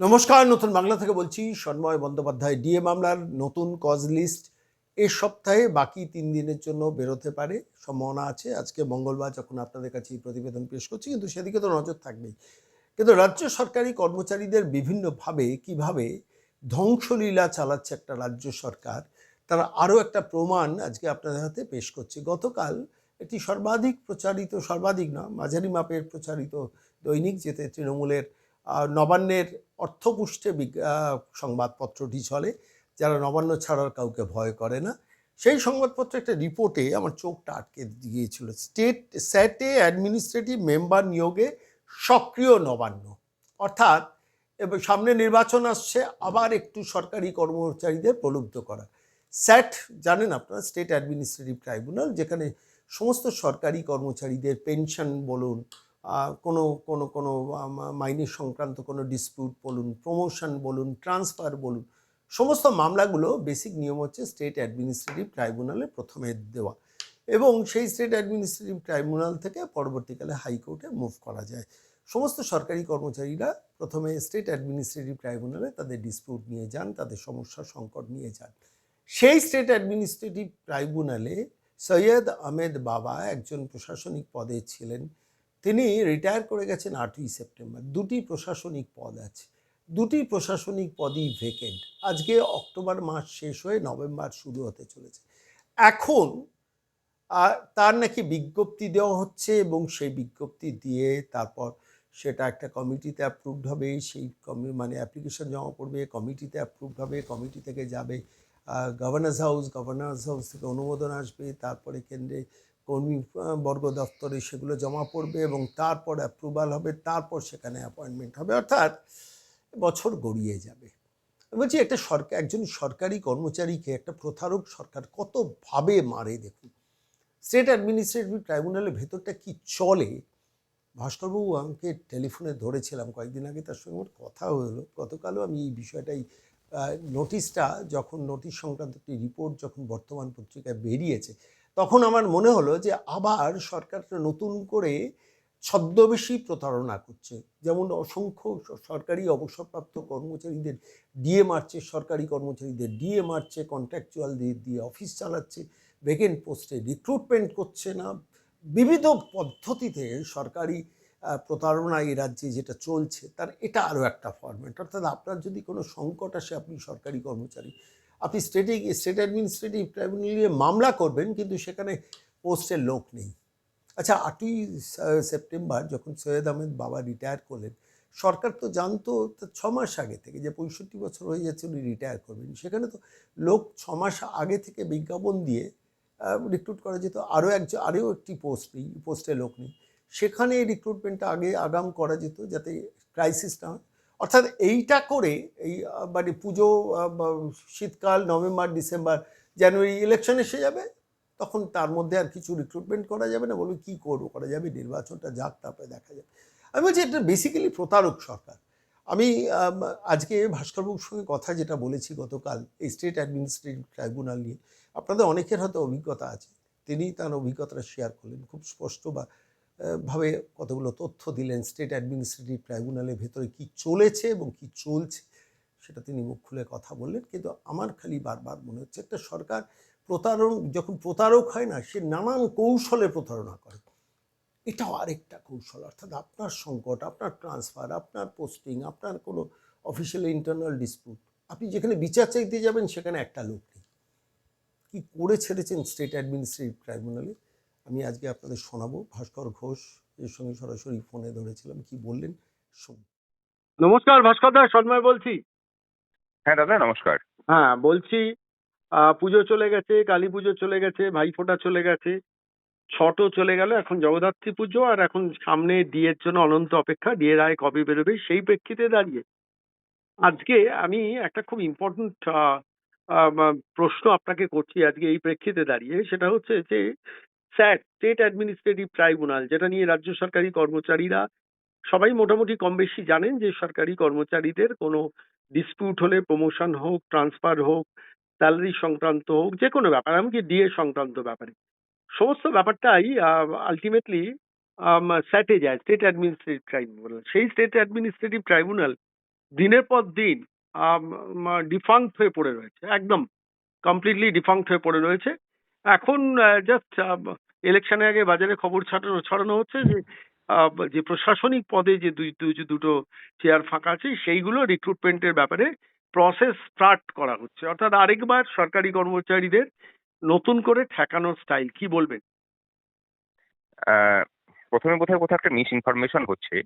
নমস্কার, নতুন বাংলা থেকে বলছি সন্ময় বন্দ্যোপাধ্যায়। ডিএ মামলার নতুন কজ লিস্ট এ সপ্তাহে বাকি তিন দিনের জন্য বেরোতে পারে, সম্ভাবনা আছে। আজকে মঙ্গলবার যখন আপনাদের কাছে প্রতিবেদন পেশ করছি, কিন্তু সেদিকে তো নজর থাকবেই। কিন্তু রাজ্য সরকারি কর্মচারীদের বিভিন্নভাবে কীভাবে ধ্বংসলীলা চালাচ্ছে একটা রাজ্য সরকার, তারা আরও একটা প্রমাণ আজকে আপনাদের হাতে পেশ করছি। গতকাল একটি সর্বাধিক প্রচারিত, সর্বাধিক না, মাঝারি মাপের প্রচারিত দৈনিক, যেতে তৃণমূলের নবান্নের অর্থপুষ্টে সংবাদপত্রটি চলে যারা নবান্ন ছাড়ার কাউকে ভয় করে না। সেই সংবাদপত্র একটা রিপোর্টে আমার চোখটা আটকে দিয়েছিল, স্টেট, স্যাটে অ্যাডমিনিস্ট্রেটিভ মেম্বার নিয়োগে সক্রিয় নবান্ন। অর্থাৎ, এবার সামনে নির্বাচন আসছে, আবার একটু সরকারি কর্মচারীদের প্রলুব্ধ করা। স্যাট, জানেন আপনারা, স্টেট অ্যাডমিনিস্ট্রেটিভ ট্রাইব্যুনাল, যেখানে সমস্ত সরকারি কর্মচারীদের পেনশন বলুন কোনো কোনো কোনো মাইনে সংক্রান্ত কোনো ডিসপিউট বলুন প্রমোশন বলুন ট্রান্সফার বলুন, সমস্ত মামলাগুলো বেসিক নিয়ম হচ্ছে স্টেট অ্যাডমিনিস্ট্রেটিভ ট্রাইব্যুনালে প্রথমে দেওয়া। এবং সেই স্টেট অ্যাডমিনিস্ট্রেটিভ ট্রাইব্যুনাল থেকে পরবর্তীকালে হাইকোর্টে মুভ করা যায়। সমস্ত সরকারি কর্মচারীরা প্রথমে স্টেট অ্যাডমিনিস্ট্রেটিভ ট্রাইব্যুনালে তাদের ডিসপিউট নিয়ে যান, তাদের সমস্যা সংকট নিয়ে যান। সেই স্টেট অ্যাডমিনিস্ট্রেটিভ ট্রাইব্যুনালে সৈয়দ আহমেদ বাবা একজন প্রশাসনিক পদে ছিলেন। তিনি রিটায়ার করে গেছেন আটই সেপ্টেম্বর দুটি প্রশাসনিক পদ আছে। দুটি প্রশাসনিক পদই ভেকেন্ট আজকে অক্টোবর মাস শেষ হয়ে নভেম্বর শুরু হতে চলেছে। এখন তার নাকি বিজ্ঞপ্তি দেওয়া হচ্ছে এবং সেই বিজ্ঞপ্তি দিয়ে তারপর সেটা একটা কমিটিতে অ্যাপ্রুভড হবে, সেই কমি মানে অ্যাপ্লিকেশন জমা পড়বে, কমিটিতে অ্যাপ্রুভড হবে, কমিটি থেকে যাবে গভর্নার্স হাউস গভর্নার্স হাউস থেকে অনুমোদন আসবে, তারপরে কেন্দ্রে কর্মী বর্গ দপ্তরে সেগুলো জমা পড়বে এবং তারপর অ্যাপ্রুভাল হবে, তারপর সেখানে অ্যাপয়েন্টমেন্ট হবে। অর্থাৎ বছর গড়িয়ে যাবে। বলছি, একটা সরকার একজন সরকারি কর্মচারীকে একটা প্রতারক সরকার কতভাবে মারে দেখুন। স্টেট অ্যাডমিনিস্ট্রেটিভ ট্রাইব্যুনালের ভেতরটা কি চলে? ভাস্করবাবু, আমাকে টেলিফোনে ধরেছিলাম কয়েকদিন আগে, তার সঙ্গে আমার কথা হলো। গতকালও আমি এই বিষয়টাই নোটিশটা যখন নোটিশ সংক্রান্ত একটি রিপোর্ট যখন বর্তমান পত্রিকায় বেরিয়েছে তখন আমার মনে হলো যে আবার সরকারটা নতুন করে ছদ্মবেশী প্রতারণা করছে। যেমন অসংখ্য সরকারি অবসরপ্রাপ্ত কর্মচারীদের ডিএ মারছে, সরকারি কর্মচারীদের ডিএ মারছে কন্ট্রাকচুয়াল দিয়ে দিয়ে অফিস চালাচ্ছে ভেকেন্ট পোস্টে রিক্রুটমেন্ট করছে না। বিবিধ পদ্ধতিতে সরকারি প্রতারণা এই রাজ্যে যেটা চলছে, তার এটা আরও একটা ফরম্যাট অর্থাৎ আপনার যদি কোনো সংকট আসে, আপনি সরকারি কর্মচারী আপনি স্টেটে স্টেট অ্যাডমিনিস্ট্রেটিভ ট্রাইব্যুনালে মামলা করবেন, কিন্তু সেখানে পোস্টের লোক নেই। আচ্ছা আটই সেপ্টেম্বর যখন সৈয়দ আহমেদ বাবা রিটায়ার করলেন, সরকার তো জানতো তো ছ মাস আগে থেকে যে পঁয়ষট্টি বছর হয়ে যাচ্ছে উনি রিটায়ার করবেন। সেখানে তো লোক ছ মাস আগে থেকে বিজ্ঞাপন দিয়ে রিক্রুট করা যেত। আরও একজন, আরও একটি পোস্ট নেই পোস্টে লোক নেই। সেখানে রিক্রুটমেন্টটা আগে আগাম করা যেত যাতে ক্রাইসিস না হয় অর্থাৎ এইটা করে এই মানে পুজো শীতকাল, নভেম্বর, ডিসেম্বর, জানুয়ারি ইলেকশন এসে যাবে, তখন তার মধ্যে আর কিছু রিক্রুটমেন্ট করা যাবে না। বলবে, কী করব? করা যাবে? নির্বাচনটা যাক, তারপরে দেখা যাবে। আমি বলছি, এটা বেসিক্যালি প্রতারক সরকার। আমি আজকে ভাস্করবাবুর সঙ্গে কথা যেটা বলেছি গতকাল, এই স্টেট অ্যাডমিনিস্ট্রেটিভ ট্রাইব্যুনাল নিয়ে, আপনাদের অনেকের হয়তো অভিজ্ঞতা আছে। তিনি তার অভিজ্ঞতাটা শেয়ার করলেন। খুব স্পষ্ট বা ভাবে কতগুলো তথ্য দিলেন স্টেট অ্যাডমিনিস্ট্রেটিভ ট্রাইব্যুনালের ভেতরে কি চলেছে এবং কি চলছে সেটা তিনি মুখ খুলে কথা বললেন। কিন্তু আমার খালি বারবার মনে হচ্ছে একটা সরকার প্রতারণ, যখন প্রতারক হয় না, সে নানান কৌশলে প্রতারণা করে। এটাও আরেকটা কৌশল, অর্থাৎ আপনার সংকট, আপনার ট্রান্সফার আপনার পোস্টিং আপনার কোনো অফিসিয়াল ইন্টারনাল ডিসপিউট আপনি যেখানে বিচার চাইতে যাবেন সেখানে একটা লোক নেই। কি করে ছেড়েছেন স্টেট অ্যাডমিনিস্ট্রেটিভ ট্রাইব্যুনালে আমি আজকে আপনাদের শোনাবো। ভাস্কর ঘোষ এর সঙ্গে সরাসরি ফোনে ধরেছিলাম কি বললেন? শুনুন। নমস্কার ভাস্কর দা সন্ময় বলছি। হ্যাঁ দাদা নমস্কার। হ্যাঁ বলছি আহ, পুজো চলে গেছে কালী পুজো চলে গেছে ভাইফোঁটা চলে গেছে ছটও চলে গেল এখন জগদ্ধাত্রী পুজো আর এখন সামনে ডিএর জন্য অনন্ত অপেক্ষা ডিএ রায় কবে বেরোবে সেই প্রেক্ষিতে দাঁড়িয়ে। আজকে আমি একটা খুব ইম্পর্টেন্ট প্রশ্ন আপনাকে করছি আজকে এই প্রেক্ষিতে দাঁড়িয়ে সেটা হচ্ছে যে স্যাট স্টেট অ্যাডমিনিস্ট্রেটিভ ট্রাইব্যুনাল যেটা নিয়ে রাজ্য সরকারি কর্মচারীরা সবাই মোটামুটি কম বেশি জানেন যে সরকারি কর্মচারীদের কোনো ডিসপিউট হলে প্রমোশন হোক ট্রান্সফার হোক স্যালারি সংক্রান্ত হোক, যে কোনো ব্যাপার, এমনকি ডিএ সংক্রান্ত ব্যাপারে। সমস্ত ব্যাপারটাই আলটিমেটলি স্যাটে যায় স্টেট অ্যাডমিনিস্ট্রেটিভ ট্রাইব্যুনাল সেই স্টেট অ্যাডমিনিস্ট্রেটিভ ট্রাইব্যুনাল দিনের পর দিন ডিফাঙ্ক্ট হয়ে পড়ে রয়েছে, একদম কমপ্লিটলি ডিফাঙ্ক্ট হয়ে পড়ে রয়েছে। এখন জাস্ট ইলেকশনের আগে বাজারে খবর ছাড়ানো ছড়ানো হচ্ছে যে যে প্রশাসনিক পদে যে দুই দুটো চেয়ার ফাঁকা আছে, সেইগুলো রিক্রুটমেন্টের ব্যাপারে প্রসেস স্টার্ট করা হচ্ছে। অর্থাৎ আরেকবার সরকারি কর্মচারীদের নতুন করে ঠেকানোর স্টাইল কি বলবেন? প্রথমে কোথায় কোথাও একটা মিস ইনফরমেশন হচ্ছে।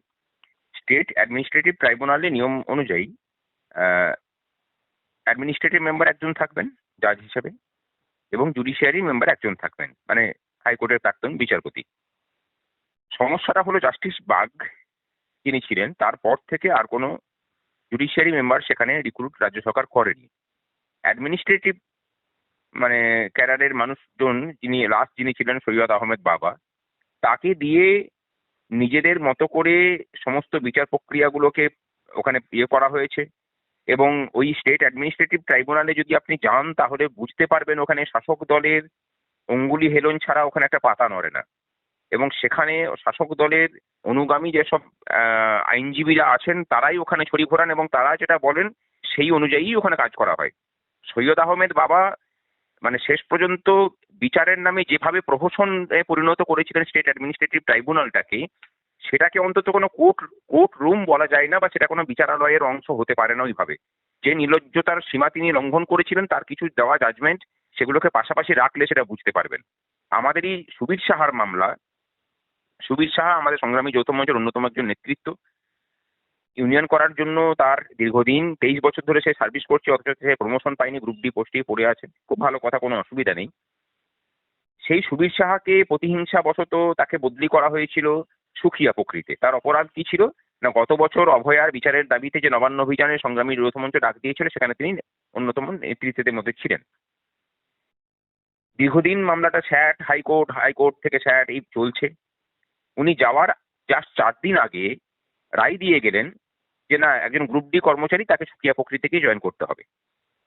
স্টেট অ্যাডমিনিস্ট্রেটিভ ট্রাইব্যুনালে নিয়ম অনুযায়ী অ্যাডমিনিস্ট্রেটিভ মেম্বার একজন থাকবেন জাজ হিসেবে। এবং জুডিশিয়ারি মেম্বার একজন থাকবেন মানে হাইকোর্টের প্রাক্তন বিচারপতি। সমস্যাটা হলো জাস্টিস বাগ যিনি ছিলেন, তারপর থেকে আর কোনো জুডিশিয়ারি মেম্বার সেখানে রিক্রুট রাজ্য সরকার করেনি। অ্যাডমিনিস্ট্রেটিভ মানে ক্যারারের মানুষজন যিনি লাস্ট যিনি ছিলেন সৈয়দ আহমেদ বাবা, তাকে দিয়ে নিজেদের মতো করে সমস্ত বিচার প্রক্রিয়াগুলোকে ওখানে ইয়ে করা হয়েছে। এবং ওই স্টেট অ্যাডমিনিস্ট্রেটিভ ট্রাইব্যুনালে যদি আপনি যান, তাহলে বুঝতে পারবেন ওখানে শাসক দলের অঙ্গুলি হেলন ছাড়া ওখানে একটা পাতা নড়ে না। এবং সেখানে শাসক দলের অনুগামী যেসব আইনজীবীরা আছেন, তারাই ওখানে ছড়ি ঘোরান এবং তারা যেটা বলেন, সেই অনুযায়ী ওখানে কাজ করা হয়। সৈয়দ আহমেদ বাবা মানে শেষ পর্যন্ত বিচারের নামে যেভাবে প্রহসনে পরিণত করেছিলেন স্টেট অ্যাডমিনিস্ট্রেটিভ ট্রাইব্যুনালটাকে সেটাকে অন্তত কোনো কোর্ট কোর্ট রুম বলা যায় না বা সেটা কোনো বিচারালয়ের অংশ হতে পারে না ওইভাবে। যে নির্লজ্জতার সীমা তিনি লঙ্ঘন করেছিলেন, তার কিছু দেওয়া জাজমেন্ট সেগুলোকে পাশাপাশি রাখলে সেটা বুঝতে পারবেন। আমাদেরই সুবীর সাহার মামলা, সুবীর সাহা আমাদের সংগ্রামী যৌথ মঞ্চের অন্যতম একজন নেতৃত্ব। ইউনিয়ন করার জন্য তার দীর্ঘদিন, তেইশ বছর ধরে সে সার্ভিস করছে, অথচ সে প্রমোশন পায়নি গ্রুপ ডি পোস্টেই পড়ে আছে। খুব ভালো কথা, কোনো অসুবিধা নেই। সেই সুবীর সাহাকে প্রতিহিংসা বশত তাকে বদলি করা হয়েছিল। সুখিয়া প্রকৃতি তার অপরাধ কি ছিল? না, গত বছর অভয়ার বিচারের দাবিতে যে নবান্ন অভিযানে সংগ্রামী যৌথ মঞ্চ ডাক দিয়েছিল, সেখানে তিনি অন্যতম নেতৃত্বের মধ্যে ছিলেন। দীর্ঘদিন মামলাটা স্যাট, হাইকোর্ট হাইকোর্ট থেকে স্যাট, এই চলছে। উনি যাওয়ার জাস্ট চার দিন আগে রায় দিয়ে গেলেন যে, না, একজন গ্রুপ ডি কর্মচারী তাকে সুখিয়া প্রকৃতিকেই জয়েন করতে হবে।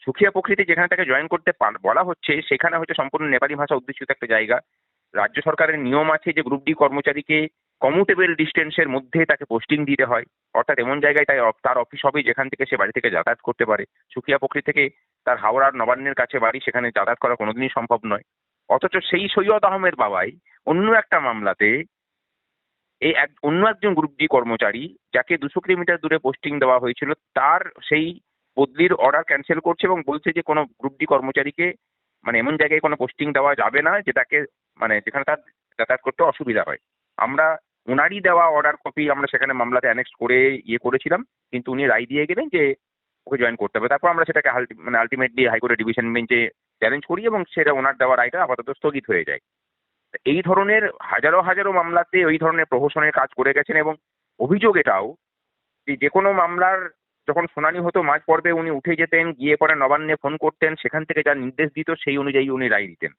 সুখিয়া প্রকৃতি যেখানে তাকে জয়েন করতে বলা হচ্ছে, সেখানে হচ্ছে সম্পূর্ণ নেপালি ভাষা অধ্যুষিত একটা জায়গা। রাজ্য সরকারের নিয়ম আছে যে, গ্রুপ ডি কর্মচারীকে কমুটেবল ডিস্টেন্সের মধ্যে তাকে পোস্টিং দিতে হয়। অর্থাৎ এমন জায়গায় তাই তার অফিস হবে যেখান থেকে সে বাড়ি থেকে যাতায়াত করতে পারে। সুখিয়া প্রকৃতি থেকে তার হাওড়ার নবান্নের কাছে বাড়ি সেখানে যাতায়াত করা কোনোদিনই সম্ভব নয়। অথচ সেই সৈয়দ আহমেদ বাবাই অন্য একটা মামলাতে এই এক অন্য একজন গ্রুপ ডি কর্মচারী যাকে দুশো কিলোমিটার দূরে পোস্টিং দেওয়া হয়েছিল, তার সেই বদলির অর্ডার ক্যান্সেল করছে এবং বলছে যে কোনো গ্রুপ ডি কর্মচারীকে মানে এমন জায়গায় কোনো পোস্টিং দেওয়া যাবে না যেটাকে মানে যেখানে তার যাতায়াত করতে অসুবিধা হয়। আমরা ওনারই দেওয়া অর্ডার কপি আমরা সেখানে মামলাতে অ্যানেক্স করে ইয়ে করেছিলাম, কিন্তু উনি রায় দিয়ে গেলেন যে ওকে জয়েন করতে হবে। তারপর আমরা সেটাকে মানে আলটিমেটলি হাইকোর্টের ডিভিশন বেঞ্চে চ্যালেঞ্জ করি এবং সেটা ওনার দেওয়া রায়টা আপাতত স্থগিত হয়ে যায়। এই ধরনের হাজারো হাজারো মামলাতে ওই ধরনের প্রহসনের কাজ করে গেছেন এবং অভিযোগ এটাও যে যে কোনো মামলার যখন শুনানি হতো মাঝ পর্বে উনি উঠে যেতেন, গিয়ে পরে নবান্নে ফোন করতেন, সেখান থেকে যা নির্দেশ দিত সেই অনুযায়ী উনি রায় দিতেন।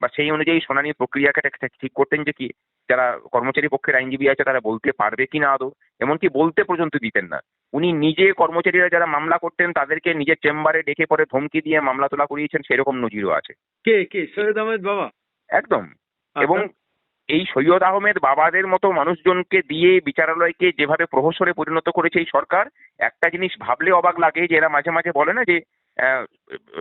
বা সেই অনুযায়ী শুনানির প্রক্রিয়াকে ঠিক- করতেন যে কি যারা কর্মচারী পক্ষের আইনজীবী আছে তারা বলতে পারবে কি না আদৌ? এমনকি বলতে পর্যন্ত দিতেন না। উনি নিজে কর্মচারীরা যারা মামলা করতেন তাদেরকে নিজের চেম্বারে ডেকে পরে ধমকি দিয়ে মামলা তোলা করিয়েছেন সেরকম নজিরও আছে। কে কে? সৈয়দ আহমেদ বাবা? একদম। এবং আচ্ছা। এই সৈয়দ আহমেদ বাবাদের মতো মানুষজনকে দিয়ে বিচারালয়কে যেভাবে প্রহসনে পরিণত করেছে এই সরকার একটা জিনিস ভাবলে অবাক লাগে যে এরা মাঝে মাঝে বলে না যে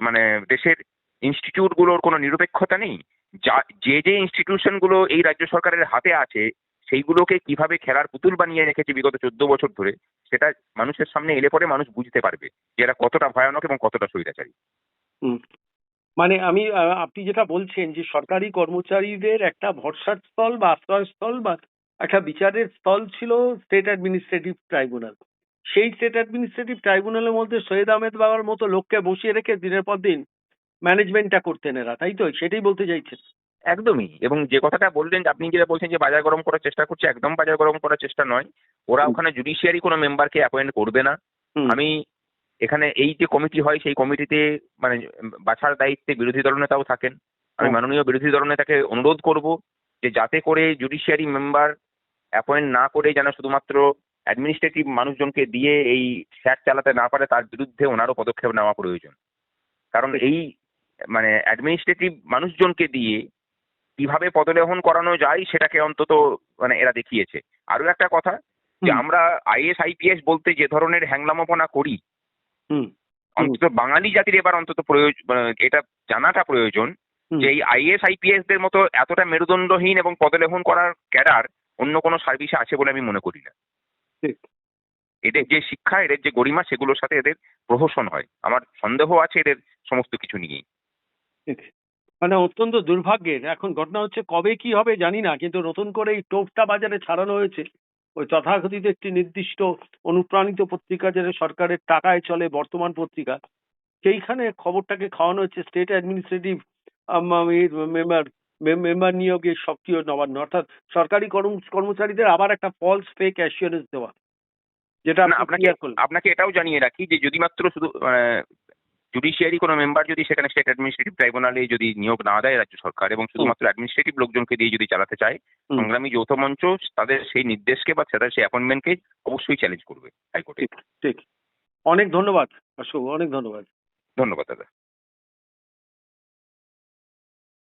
মানে দেশের ইনস্টিটিউটগুলোর কোনো নিরপেক্ষতা নেই। যা, যে যে ইনস্টিটিউশনগুলো এই রাজ্য সরকারের হাতে আছে, সেইগুলোকে কীভাবে খেলার পুতুল বানিয়ে রেখেছে বিগত চোদ্দ বছর ধরে, সেটা মানুষের সামনে এলে পরে মানুষ বুঝতে পারবে যে এরা কতটা ভয়ানক এবং কতটা স্বৈরাচারী। হুম। মানে আমি আপনি যেটা বলছেন যে সরকারি কর্মচারীদের একটা ভরসার স্থল বা আশ্রয়স্থল বা একটা বিচারের স্থল ছিল স্টেট অ্যাডমিনিস্ট্রেটিভ ট্রাইব্যুনাল সেই স্টেট অ্যাডমিনিস্ট্রেটিভ ট্রাইব্যুনালের মধ্যে সৈয়দ আহমেদ বাবার মতো লোককে বসিয়ে রেখে দিনের পর দিন ম্যানেজমেন্টটা করতেন এরা তাই তো? সেটাই বলতে চাইছেন একদমই এবং যে কথাটা বললেন যে আপনি যেটা বলছেন যে বাজার গরম করার চেষ্টা করছে একদম বাজার গরম করার চেষ্টা নয়। ওরা ওখানে জুডিশিয়ারি কোনো মেম্বারকে অ্যাপয়েন্ট করবে না। আমি এখানে এই যে কমিটি হয় সেই কমিটিতে মানে বাছার দায়িত্বে বিরোধী দলনেতাও থাকেন। আমি মাননীয় বিরোধী দলনেতাকে অনুরোধ করব যে যাতে করে জুডিশিয়ারি মেম্বার অ্যাপয়েন্ট না করে যেন শুধুমাত্র অ্যাডমিনিস্ট্রেটিভ মানুষজনকে দিয়ে এই স্যাট চালাতে না পারে তার বিরুদ্ধে ওনারও পদক্ষেপ নেওয়া প্রয়োজন। কারণ এই মানে অ্যাডমিনিস্ট্রেটিভ মানুষজনকে দিয়ে কীভাবে পদলেহন করানো যায় সেটাকে অন্তত মানে এরা দেখিয়েছে। আরও একটা কথা যে আমরা আইএস আইপিএস বলতে যে ধরনের হ্যাংলামপনা করি হুম। অন্তত বাঙালি জাতির এবার অন্তত প্রয়োজন এটা জানাটা প্রয়োজন যে এই আইএস আইপিএস দের মতো এতটা মেরুদণ্ডহীন এবং পদলেহন করার ক্যাডার অন্য কোনো সার্ভিসে আছে বলে আমি মনে করি না। ঠিক। এদের যে শিক্ষা এদের যে গরিমা সেগুলোর সাথে এদের প্রহসন হয়। আমার সন্দেহ আছে এদের সমস্ত কিছু নিয়েই। মানে অত্যন্ত দুর্ভাগ্যের। এখন ঘটনা হচ্ছে কবে কি হবে জানি না কিন্তু নতুন করে এই টোপটা বাজারে ছাড়ানো হয়েছে। ওই তথাকথিত একটি নির্দিষ্ট অনুপ্রাণিত পত্রিকা যেটা সরকারের টাকায় চলে বর্তমান পত্রিকা সেইখানে খবরটাকে খাওয়ানো হচ্ছে স্টেট অ্যাডমিনিস্ট্রেটিভ মেম্বার মেম্বার নিয়োগে সক্রিয় নবান্ন। অর্থাৎ সরকারি কর্ম- কর্মচারীদের আবার একটা ফলস ফেক অ্যাসিওরেন্স দেওয়া যেটা আপনাকে আপনাকে এটাও জানিয়ে রাখি যে যদি মাত্র শুধু জুডিশিয়ারি কোনো মেম্বার যদি সেখানে স্টেট অ্যাডমিনিস্ট্রেটিভ ট্রাইব্যুনালে যদি নিয়োগ না দেয় রাজ্য সরকার এবং শুধুমাত্র অ্যাডমিনিস্ট্রেটিভ লোকজনকে দিয়ে যদি চালাতে চায় সংগ্রামী যৌথ মঞ্চ তাদের সেই নির্দেশকে বা তাদের সেই অ্যাপয়েন্টমেন্টকে অবশ্যই চ্যালেঞ্জ করবে। হাইকোর্টে। ঠিক। অনেক ধন্যবাদ অশোক অনেক ধন্যবাদ। ধন্যবাদ দাদা।